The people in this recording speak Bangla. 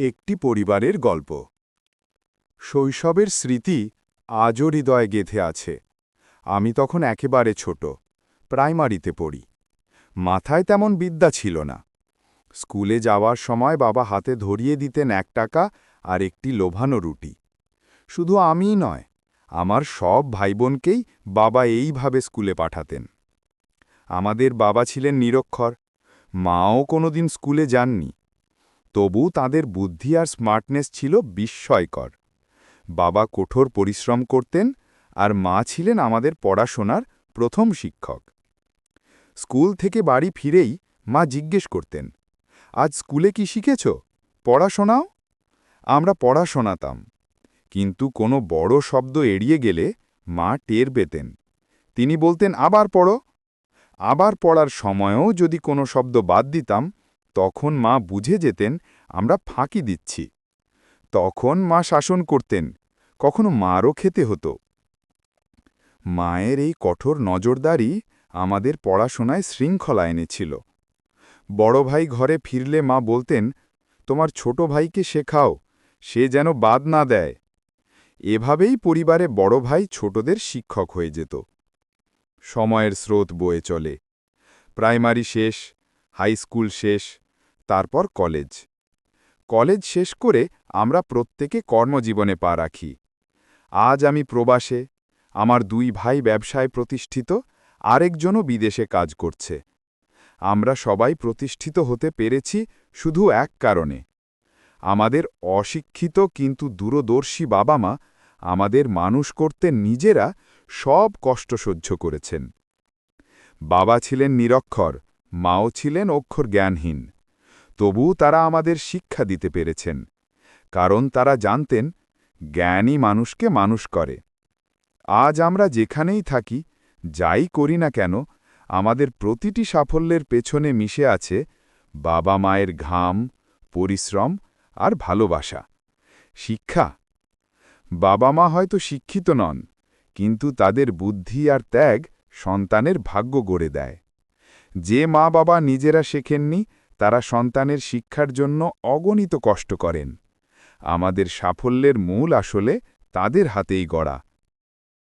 একটি পরিবারের গল্প। শৈশবের স্মৃতি আজও হৃদয়ে গেঁথে আছে। আমি তখন একেবারে ছোট, প্রাইমারিতে পড়ি। মাথায় তেমন বিদ্যা ছিল না। স্কুলে যাওয়ার সময় বাবা হাতে ধরিয়ে দিতেন এক টাকা আর একটি লোভানো রুটি। শুধু আমিই নয়, আমার সব ভাইবোনকেই বাবা এইভাবে স্কুলে পাঠাতেন। আমাদের বাবা ছিলেন নিরক্ষর। মাও কোনোদিন স্কুলে যাননি। তবু তাদের বুদ্ধি আর স্মার্টনেস ছিল বিস্ময়কর। বাবা কঠোর পরিশ্রম করতেন আর মা ছিলেন আমাদের পড়াশোনার প্রথম শিক্ষক। স্কুল থেকে বাড়ি ফিরেই মা জিজ্ঞেস করতেন, আজ স্কুলে কি শিখেছ? পড়াশোনাও? আমরা পড়াশোনাতাম, কিন্তু কোনো বড় শব্দ এড়িয়ে গেলে মা টের পেতেন। তিনি বলতেন, আবার পড়ো। আবার পড়ার সময়ও যদি কোনো শব্দ বাদ দিতাম তখন মা বুঝে যেতেন, আমরা ফাঁকি দিচ্ছি। তখন মা শাসন করতেন, কখনো মারও খেতে হতো। মায়ের এই কঠোর নজরদারি আমাদের পড়াশোনায় শৃঙ্খলা এনেছিল। বড় ভাই ঘরে ফিরলে মা বলতেন, তোমার ছোট ভাইকে শেখাও, সে যেন বাদ না দেয়। এভাবেই পরিবারে বড় ভাই ছোটদের শিক্ষক হয়ে যেত। সময়ের স্রোত বয়ে চলে। প্রাইমারি শেষ হাই স্কুল শেষ, তারপর কলেজ। কলেজ শেষ করে আমরা প্রত্যেকে কর্মজীবনে পা রাখি। আজ আমি প্রবাসে, আমার দুই ভাই ব্যবসায় প্রতিষ্ঠিত, আরেকজনও বিদেশে কাজ করছে। আমরা সবাই প্রতিষ্ঠিত হতে পেরেছি শুধু এক কারণে। আমাদের অশিক্ষিত কিন্তু দূরদর্শী বাবা মা আমাদের মানুষ করতে নিজেরা সব কষ্ট সহ্য করেছেন। বাবা ছিলেন নিরক্ষর মাও ছিলেন অক্ষর জ্ঞানহীন তবু তারা আমাদের শিক্ষা দিতে পেরেছেন, কারণ তারা জানতেন জ্ঞানই মানুষকে মানুষ করে। আজ আমরা যেখানেই থাকি, যাই করি না কেন, আমাদের প্রতিটি সাফল্যের পেছনে মিশে আছে বাবা মায়ের ঘাম, পরিশ্রম আর ভালোবাসা। শিক্ষা। বাবা মা হয়তো শিক্ষিত নন, কিন্তু তাদের বুদ্ধি আর ত্যাগ সন্তানের ভাগ্য গড়ে দেয়। যে মা বাবা নিজেরা শেখেননি, তারা সন্তানের শিক্ষার জন্য অগণিত কষ্ট করেন। আমাদের সাফল্যের মূল আসলে তাদের হাতেই গড়া।